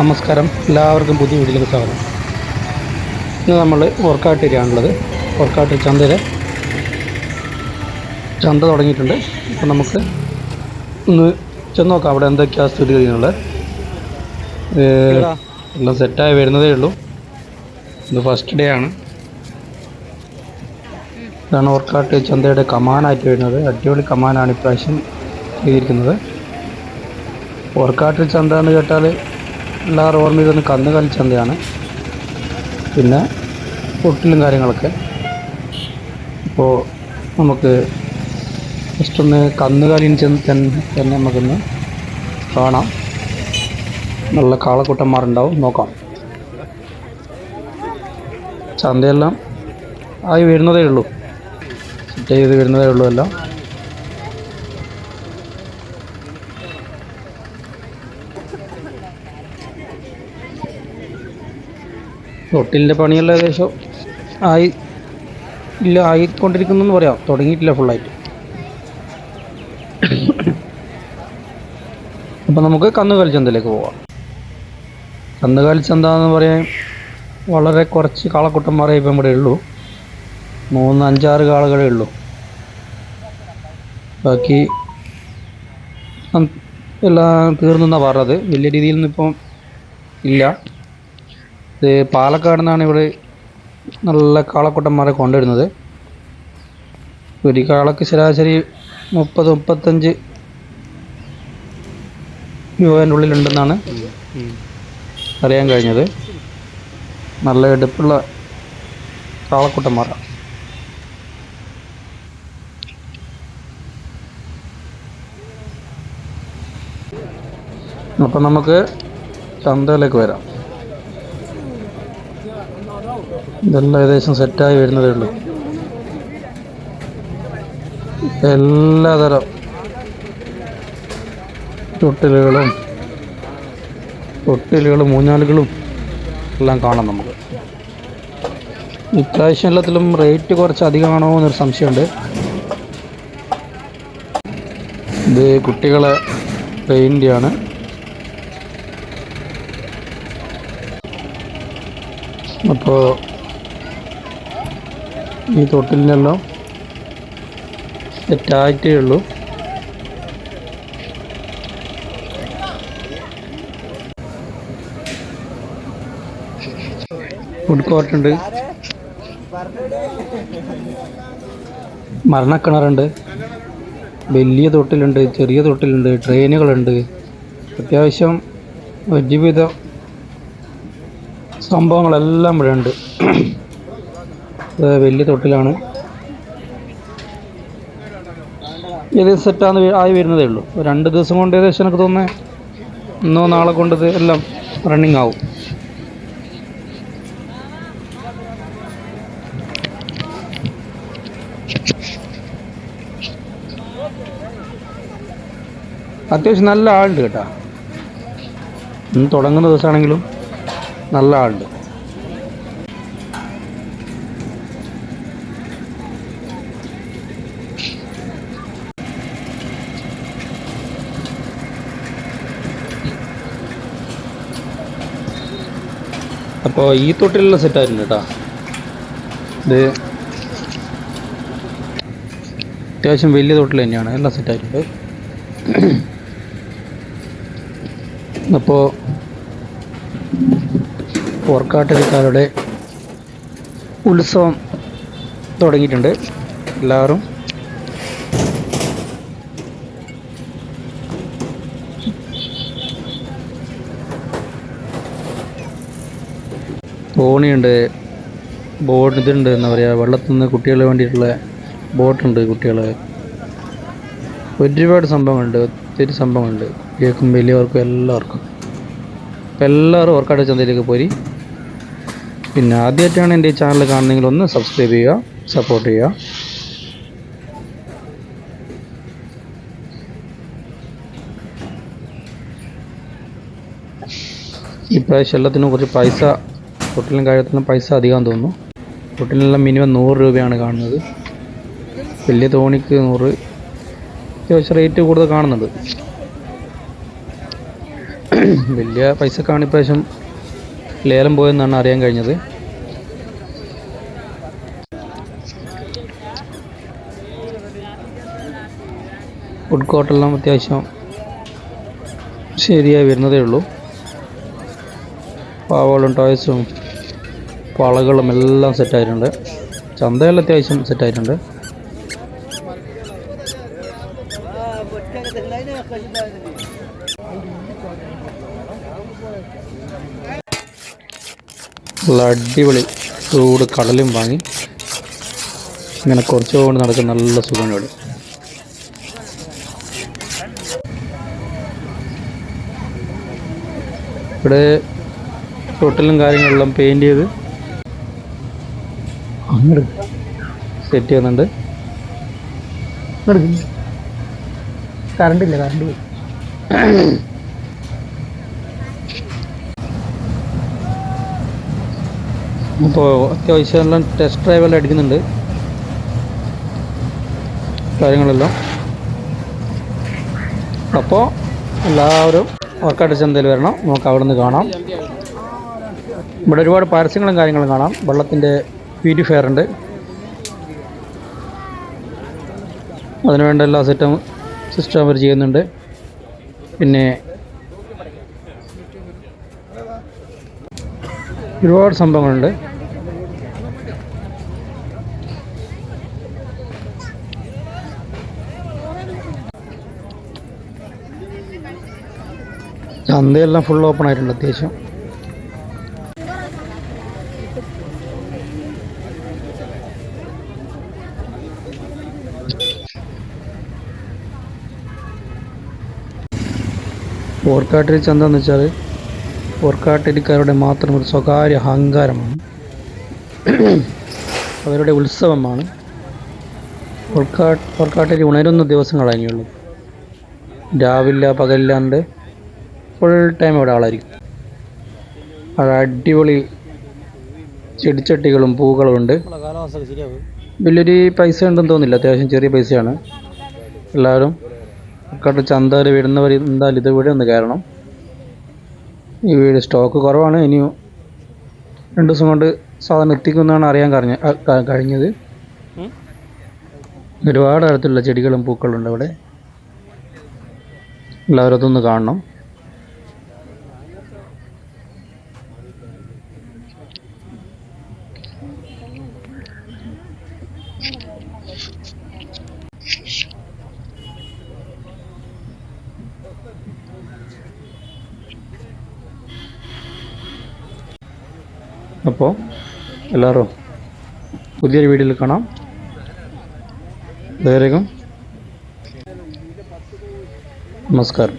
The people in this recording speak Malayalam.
നമസ്കാരം. എല്ലാവർക്കും പുതിയ വീട്ടിലേക്ക് സ്വാഗതം. ഇന്ന് നമ്മൾ ഓർക്കാട്ടിരിയാണുള്ളത് ഓർക്കാട്ട് ചന്തയിൽ ചന്ത തുടങ്ങിയിട്ടുണ്ട്. അപ്പം നമുക്ക് ഒന്ന് ചെന്ന് നോക്കാം. അവിടെ എന്തൊക്കെയാണ് സ്ഥിതി ഏഹ്, എല്ലാം സെറ്റായി വരുന്നതേ ഉള്ളൂ. ഇത് ഫസ്റ്റ് ഡേ ആണ്. ഇതാണ് ഓർക്കാട്ട് ചന്തയുടെ കമാനായിട്ട് വരുന്നത്. അടിപൊളി കമാനാണ് ഇപ്രാവശ്യം ചെയ്തിരിക്കുന്നത്. ഓർക്കാട്ട് ചന്ത എന്ന് കേട്ടാൽ എല്ലാവരും ഓർമ്മ വരുന്ന കന്ന് ചന്തയാണ് പിന്നെ പൊട്ടിലും കാര്യങ്ങളൊക്കെ. അപ്പോൾ നമുക്ക് ജസ്റ്റ് ഒന്ന് കന്നുകാലിന് ചെന്ന് തന്നെ തന്നെ നമുക്കൊന്ന് കാണാം. നല്ല കാളക്കൂട്ടന്മാരുണ്ടാവും. നോക്കാം. ചന്തയെല്ലാം ആയി വരുന്നതേ ഉള്ളൂ. ചെയ്ത് വരുന്നതേ ഉള്ളൂ എല്ലാം. തൊട്ടിലിന്റെ പണിയെല്ലാം ഏകദേശം ആയി ഇല്ല ആയിക്കൊണ്ടിരിക്കുന്നു എന്ന് പറയാം. തുടങ്ങിയിട്ടില്ല ഫുള്ളായിട്ട് അപ്പം നമുക്ക് കന്നുകാലി ചന്തയിലേക്ക് പോവാം. കന്നുകാലി ചന്ത എന്ന് പറയാൻ വളരെ കുറച്ച് കാളക്കുട്ടന്മാരെ ഇപ്പം ഇവിടെ ഉള്ളൂ. മൂന്ന് അഞ്ചാറ് കാളകളേ ഉള്ളൂ. ബാക്കി എല്ലാം തീർന്നു എന്നാണ് പറഞ്ഞത്. വലിയ രീതിയിലൊന്നും ഇപ്പം ഇല്ല. ഇത് പാലക്കാട് നിന്നാണ് ഇവിടെ നല്ല കാളക്കൂട്ടന്മാരെ കൊണ്ടുവരുന്നത്. ഒരു കാളക്ക് ശരാശരി മുപ്പത് മുപ്പത്തഞ്ച് രൂപേന്റെ ഉള്ളിലുണ്ടെന്നാണ് അറിയാൻ കഴിഞ്ഞത്. നല്ല എടുപ്പുള്ള കാളക്കുട്ടന്മാരാണ്. അപ്പം നമുക്ക് ചന്തയിലേക്ക് വരാം. ഇതെല്ലാം ഏകദേശം സെറ്റായി വരുന്നതേ ഉള്ളൂ. എല്ലാതരം തൊട്ടിലുകളും തൊട്ടിലുകളും മൂഞ്ഞാലുകളും എല്ലാം കാണാം നമുക്ക്. ഇപ്രാവശ്യം എല്ലാത്തിലും റേറ്റ് കുറച്ച് അധികമാണോ എന്നൊരു സംശയമുണ്ട്. ഇത് കുട്ടികളെ പെയിന്റാണ് അപ്പോൾ ഈ തൊട്ടിലിനെല്ലാം സെറ്റായിട്ടേ ഉള്ളൂ. ഫുഡ് കോർട്ട് ഉണ്ട്. മരണക്കിണറുണ്ട്. വലിയ തൊട്ടിലുണ്ട് ചെറിയ തൊട്ടിലുണ്ട് ട്രെയിനുകളുണ്ട്. അത്യാവശ്യം ജീവിത സംഭവങ്ങളെല്ലാം ഇവിടെ ഉണ്ട് വലിയ തൊട്ടിലാണ്. ഏകദേശം സെറ്റാന്ന് ആയി വരുന്നതേ ഉള്ളൂ. രണ്ട് ദിവസം കൊണ്ട് ഏകദേശം എനിക്ക് തോന്നുന്നത് ഇന്നോ നാളെ കൊണ്ട് എല്ലാം റണ്ണിങ് ആവും. അത്യാവശ്യം നല്ല ആളുണ്ട് കേട്ടോ. ഇന്ന് തുടങ്ങുന്ന ദിവസമാണെങ്കിലും നല്ല ആളുണ്ട്. അപ്പോൾ ഈ തൊട്ടിലുള്ള സെറ്റായിരുന്നു കേട്ടോ ഇത് അത്യാവശ്യം വലിയ തൊട്ടിൽ തന്നെയാണ്. എല്ലാം സെറ്റായിട്ടുണ്ട് അപ്പോൾ ഓർക്കാട്ടുകാരുടെ ഉത്സവം തുടങ്ങിയിട്ടുണ്ട്. എല്ലാവരും തോണിയുണ്ട് ബോട്ട് ഇതുണ്ട് എന്താ പറയുക വെള്ളത്തിൽ നിന്ന് കുട്ടികളെ വേണ്ടിയിട്ടുള്ള ബോട്ടുണ്ട് കുട്ടികളെ. ഒരുപാട് സംഭവങ്ങളുണ്ട്. ഒത്തിരി സംഭവങ്ങളുണ്ട്. കുട്ടികൾക്കും വലിയവർക്കും എല്ലാവർക്കും. അപ്പം എല്ലാവരും ഓർക്കാട് ചന്തയിലേക്ക് പോരി. പിന്നെ ആദ്യമായിട്ടാണ് എന്റെ ഈ ചാനൽ കാണുന്നതെങ്കിൽ ഒന്ന് സബ്സ്ക്രൈബ് ചെയ്യുക സപ്പോർട്ട് ചെയ്യുക. ഇപ്രാവശ്യം എല്ലാത്തിനും കുറച്ച് പൈസ തൊട്ടിലും കാര്യത്തിനും പൈസ അധികം തോന്നുന്നു. ഹോട്ടലിനെല്ലാം മിനിമം നൂറ് രൂപയാണ് കാണുന്നത്. വലിയ തോണിക്ക് നൂറ്. അത്യാവശ്യം റേറ്റ് കൂടുതൽ കാണുന്നത് വലിയ പൈസക്കാണ് ഇപ്രാവശ്യം ലേലം പോയെന്നാണ് അറിയാൻ കഴിഞ്ഞത്. ഫുഡ് കോർട്ടെല്ലാം അത്യാവശ്യം ശരിയായി വരുന്നതേ ഉള്ളൂ. പാവകളും ടോയ്സും വളകളും എല്ലാം സെറ്റായിട്ടുണ്ട് ചന്തയെല്ലാം അത്യാവശ്യം സെറ്റായിട്ടുണ്ട് അടിപൊളി ചൂട് കടലും വാങ്ങി. ഇങ്ങനെ കുറച്ചുകൊണ്ട് നടക്കുന്ന നല്ല സുഖമാണ് ഇവിടെ ഇവിടെ തൊട്ടിലും കാര്യങ്ങളെല്ലാം പെയിന്റ് ചെയ്ത് അങ്ങോട്ട് സെറ്റ് ചെയ്യുന്നുണ്ട് കറണ്ട് ഇല്ല കറണ്ട് പോയി. അപ്പോൾ അത്യാവശ്യം എല്ലാം ടെസ്റ്റ് ഡ്രൈവെല്ലാം അടിക്കുന്നുണ്ട്. കാര്യങ്ങളെല്ലാം. അപ്പോൾ എല്ലാവരും വർക്കൗട്ട് ചന്തയിൽ വരണം. നമുക്ക് അവിടെ നിന്ന് കാണാം. ഇവിടെ ഒരുപാട് പരസ്യങ്ങളും കാര്യങ്ങളും കാണാം. വെള്ളത്തിന്റെ പ്യൂരിഫയർ ഉണ്ട് അതിനുവേണ്ട എല്ലാ സെറ്റും സിസ്റ്റം അവർ ചെയ്യുന്നുണ്ട്. പിന്നെ ഒരുപാട് സംഭവങ്ങളുണ്ട്. ചന്തയെല്ലാം ഫുൾ ഓപ്പൺ ആയിട്ടുണ്ട് അത്യാവശ്യം. ഓർക്കാട്ടിരി ചന്ത എന്ന് വെച്ചാൽ ഓർക്കാട്ടിരിക്കാരുടെ മാത്രം ഒരു സ്വകാര്യ അഹങ്കാരമാണ്. അവരുടെ ഉത്സവമാണ്. ഓർക്കാട്ട് ഓർക്കാട്ടിരി ഉണരുന്ന ദിവസങ്ങൾ അതിനുള്ളൂ രാവില്ല പകലില്ലാണ്ട് ഫുൾ ടൈം അവിടെ ആളായിരിക്കും. അവിടെ അടിപൊളി ചെടിച്ചട്ടികളും പൂക്കളും ഉണ്ട്. വലിയൊരു പൈസ ഉണ്ടെന്ന് തോന്നില്ല അത്യാവശ്യം ചെറിയ പൈസയാണ്. എല്ലാവരും കട്ട് ചന്തയിൽ വരുന്നവർ എന്തായാലും ഇത് ഇവിടെ ഒന്ന് കയറണം. ഈ വീട് സ്റ്റോക്ക് കുറവാണ്. ഇനി രണ്ട് ദിവസം കൊണ്ട് സാധനം എത്തിക്കുമെന്നാണ് അറിയാൻ കഴിഞ്ഞ കഴിഞ്ഞത്. ഒരുപാട് തരത്തിലുള്ള ചെടികളും പൂക്കളും ഉണ്ട് ഇവിടെ. എല്ലാവരും അതൊന്ന് കാണണം. അപ്പോൾ എല്ലാവരും പുതിയൊരു വീഡിയോയിൽ കാണാം. ഇതുവരെയും നമസ്കാരം.